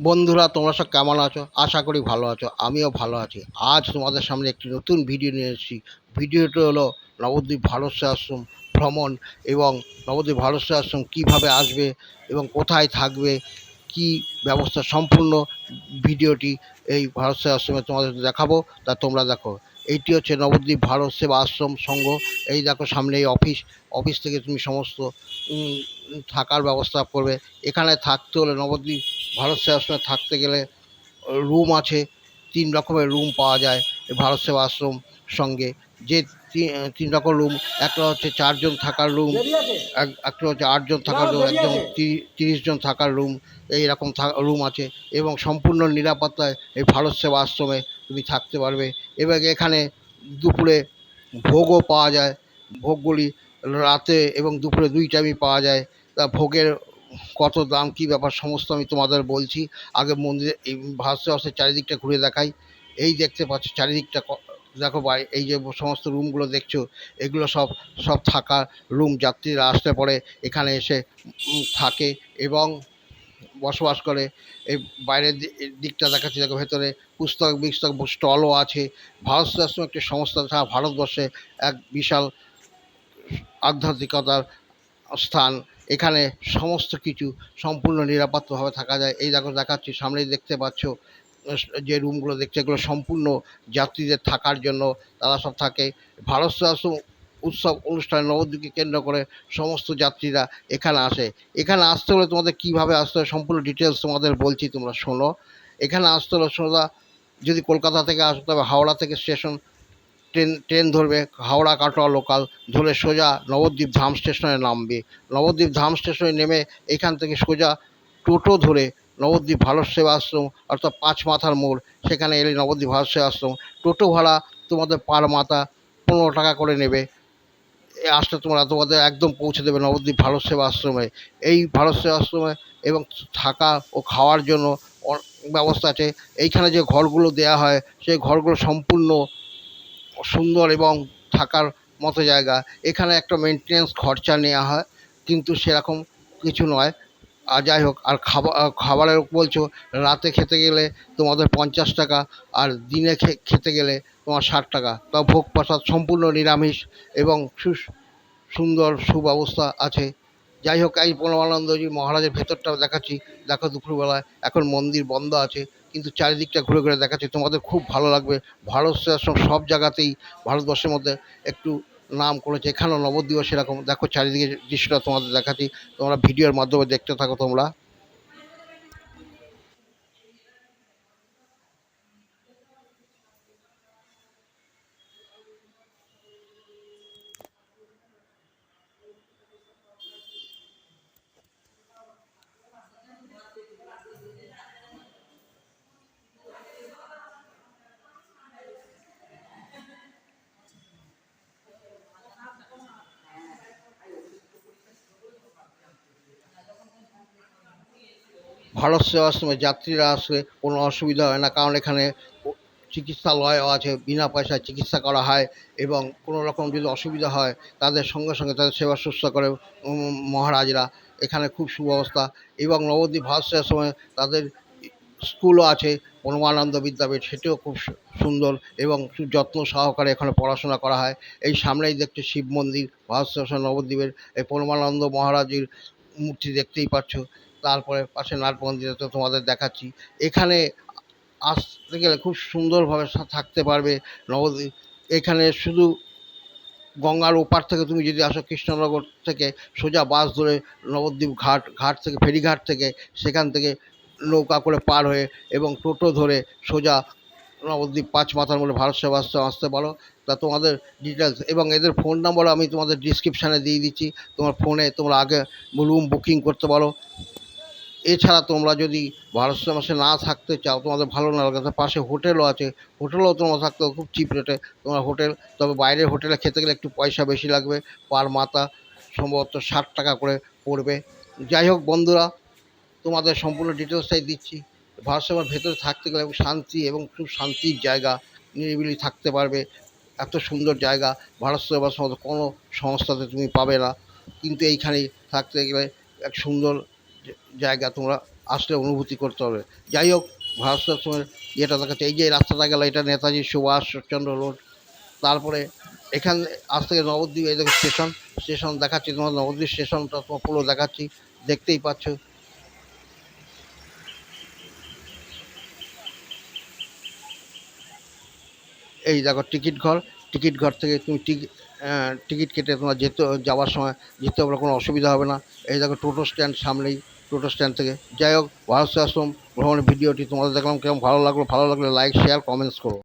বন্ধুরা, তোমরা সব কেমন আছো? আশা করি ভালো আছো, আমিও ভালো আছি। আজ তোমাদের সামনে একটি নতুন ভিডিও নিয়ে এসেছি। ভিডিওটি হলো নবদ্বীপ ভারত আশ্রম ভ্রমণ এবং নবদ্বীপ ভারত আশ্রম কীভাবে আসবে এবং কোথায় থাকবে, কি ব্যবস্থা সম্পূর্ণ ভিডিওটি এই ভারত আশ্রমে তোমাদের দেখাবো। তা তোমরা দেখো। এইটি হচ্ছে নবদ্বীপ ভারত সেবা আশ্রম সংঘ। এই দেখো সামনে এই অফিস। অফিস থেকে তুমি সমস্ত থাকার ব্যবস্থা করবে। এখানে থাকতে হলে নবদ্বীপ ভারত সেবা আশ্রমে থাকতে গেলে রুম আছে। তিন রকমের রুম পাওয়া যায় এই ভারত সেবা আশ্রম সঙ্গে। যে তিন রকম রুম একটা হচ্ছে চারজন থাকার রুম এক একটা হচ্ছে আটজন থাকার রুম একজন তিরিশ জন থাকার রুম এইরকম রুম আছে। এবং সম্পূর্ণ নিরাপত্তায় এই ভারত সেবা আশ্রমে তুমি থাকতে পারবে। এবং এখানে দুপুরে ভোগও পাওয়া যায়। ভোগগুলি রাতে এবং দুপুরে দুই টাইমই পাওয়া যায়। তা ভোগের কত দাম, কী ব্যাপার, সমস্ত আমি তোমাদের বলছি। আগে মন্দিরে এই সেবা আশ্রমের চারিদিকটা ঘুরে দেখাই। এই দেখতে পাচ্ছ চারিদিকটা দেখো ভাই, এই যে সমস্ত রুমগুলো দেখছ, এগুলো সব সব থাকার রুম যাত্রীরা আসতে পরে, এখানে এসে থাকে। এবং বসবাস করে। এই বাইরের দিকটা দেখাচ্ছি, দেখো ভেতরে পুস্তক, বিস্তক, স্টলও আছে। ভারত একটি সংস্থা ছাড়া ভারতবর্ষে এক বিশাল আধ্যাত্মিকতার স্থান। এখানে সমস্ত কিছু সম্পূর্ণ নিরাপত্তাভাবে থাকা যায়। এই দেখো দেখাচ্ছি, সামনেই দেখতে পাচ্ছ যে রুমগুলো দেখছে, এগুলো সম্পূর্ণ যাত্রীদের থাকার জন্য, তারা সব থাকে। ভারত সেবাশ্রম উৎসব অনুষ্ঠান নবদ্বীপকে কেন্দ্র করে সমস্ত যাত্রীরা এখানে আসে। এখানে আসতে হলে তোমাদের কীভাবে আসতে হবে সম্পূর্ণ ডিটেলস তোমাদের বলছি, তোমরা শোনো। এখানে আসতে হলে সোজা যদি কলকাতা থেকে আসতে হবে হাওড়া থেকে স্টেশন ট্রেন ট্রেন ধরবে। হাওড়া কাটোয়া লোকাল ধরে সোজা নবদ্বীপ ধাম স্টেশনে নামবে। নবদ্বীপ ধাম স্টেশনে নেমে এখান থেকে সোজা টোটো ধরে নবদ্বীপ ভারত সেবা আশ্রম, অর্থাৎ পাঁচ মাথার মোড়, সেখানে এলে নবদ্বীপ ভারত সেবা আশ্রম। টোটো ভাড়া তোমাদের পার মাথা পনেরো টাকা করে নেবে। আসলে তোমরা তোমাদের একদম পৌঁছে দেবে নবদ্বীপ ভারত সেবা আশ্রমে। এই ভারত সেবা আশ্রমে এবং থাকা ও খাওয়ার জন্য ব্যবস্থা আছে। এইখানে যে ঘরগুলো দেয়া হয়, সেই ঘরগুলো সম্পূর্ণ সুন্দর এবং থাকার মতো জায়গা। এখানে একটা মেনটেন্যান্স খরচা নেওয়া হয়, কিন্তু সেরকম কিছু নয়। আর যাই হোক, আর খাবার খাবারের বলছো, রাতে খেতে গেলে তোমাদের পঞ্চাশ টাকা, আর দিনে খেতে গেলে তোমার ষাট টাকা। তা ভোগ প্রসাদ সম্পূর্ণ নিরামিষ এবং সু- সুন্দর সুব্যবস্থা আছে। যাই হোক, এই পরমানন্দজি মহারাজের ভেতরটাও দেখাচ্ছি। দেখো দুপুরবেলায় এখন মন্দির বন্ধ আছে, কিন্তু চারিদিকটা ঘুরে ঘুরে দেখাচ্ছি। তোমাদের খুব ভালো লাগবে। ভারত সব জায়গাতেই ভারতবর্ষের মধ্যে একটু নাম করেছে। এখানেও নবদ্বীপও সেরকম। দেখো চারিদিকে দৃশ্যটা তোমাদের দেখাচ্ছি। তোমরা ভিডিওর মাধ্যমে দেখতে থাকো তোমরা। ভারত সেবাশ্রমে যাত্রীরা আসলে কোনো অসুবিধা হয় না, কারণ এখানে চিকিৎসালয়ও আছে, বিনা পয়সায় চিকিৎসা করা হয় এবং কোনো রকম যদি অসুবিধা হয় তাদের সঙ্গে সঙ্গে তাদের সেবা শুশ্রূষা করে। মহারাজরা এখানে খুব সুব্যবস্থা এবং নবদ্বীপ ভারত সেবাশ্রমে তাদের স্কুলও আছে, পরমানন্দ বিদ্যাপীঠ, সেটিও খুব সুন্দর এবং যত্ন সহকারে এখানে পড়াশোনা করা হয়। এই সামনেই দেখতে শিব মন্দির, ভারত নবদ্বীপের এই পরমানন্দ মহারাজের মূর্তি দেখতেই পাচ্ছ। তারপরে পাশে নাট মন্দিরে তো তোমাদের দেখাচ্ছি। এখানে আসতে গেলে খুব সুন্দরভাবে থাকতে পারবে নবদ্বীপ। এখানে শুধু গঙ্গার ওপার থেকে তুমি যদি আসো কৃষ্ণনগর থেকে সোজা বাস ধরে নবদ্বীপ ঘাট ঘাট থেকে, ফেরিঘাট থেকে, সেখান থেকে নৌকা করে পার হয়ে এবং টোটো ধরে সোজা নবদ্বীপ পাঁচ মাথার মূলে ভারত সেবাশ্রম আসতে পারো। তা তোমাদের ডিটেলস এবং এদের ফোন নাম্বার আমি তোমাদের ডিসক্রিপশানে দিয়ে দিচ্ছি। তোমার ফোনে তোমরা আগে রুম বুকিং করতে পারো। এছাড়া তোমরা যদি ভারত সেবাসে না থাকতে চাও, তোমাদের ভালো না লাগে পাশে হোটেলও আছে। হোটেলও তোমরা থাকতে খুব চিপ রেটে তোমরা হোটেল, তবে বাইরের হোটেলে খেতে গেলে একটু পয়সা বেশি লাগবে। পার মাথা সম্ভবত ষাট টাকা করে পড়বে। যাই হোক বন্ধুরা, তোমাদের সম্পূর্ণ ডিটেলসটাই দিচ্ছি। ভারত সেবার ভেতরে থাকতে গেলে শান্তি এবং খুব শান্তির জায়গা, নিরিবিলি থাকতে পারবে। এত সুন্দর জায়গা ভারত মতো কোনো সংস্থাতে তুমি পাবে না। কিন্তু এইখানেই থাকতে গেলে এক সুন্দর জায়গা তোমরা আসলে অনুভূতি করতে হবে। যাই হোক ভারত সেবাশ্রমের ইয়েটা দেখাচ্ছে এই যে রাস্তাটা গেল, এটা নেতাজি সুভাষচন্দ্র রোড তারপরে এখান আজ থেকে নবদ্বীপ, এই দেখো স্টেশন স্টেশন দেখাচ্ছি তোমার, নবদ্বীপ স্টেশনটা তোমার পুরো দেখাচ্ছি, দেখতেই পাচ্ছ। এই দেখো টিকিট ঘর টিকিট ঘর থেকে তুমি টিকিট কেটে তোমার যেতে, যাওয়ার সময় যেতে পারো কোনো অসুবিধা হবে না। এই দেখো টোটো স্ট্যান্ড সামনেই টোটো স্ট্যান্ড থেকে। যাই হোক ভারত আশ্রম ভ্রমণের ভিডিওটি তোমাদের দেখলাম, কেমন ভালো লাগল, ভালো লাগলে লাইক শেয়ার কমেন্টস করো।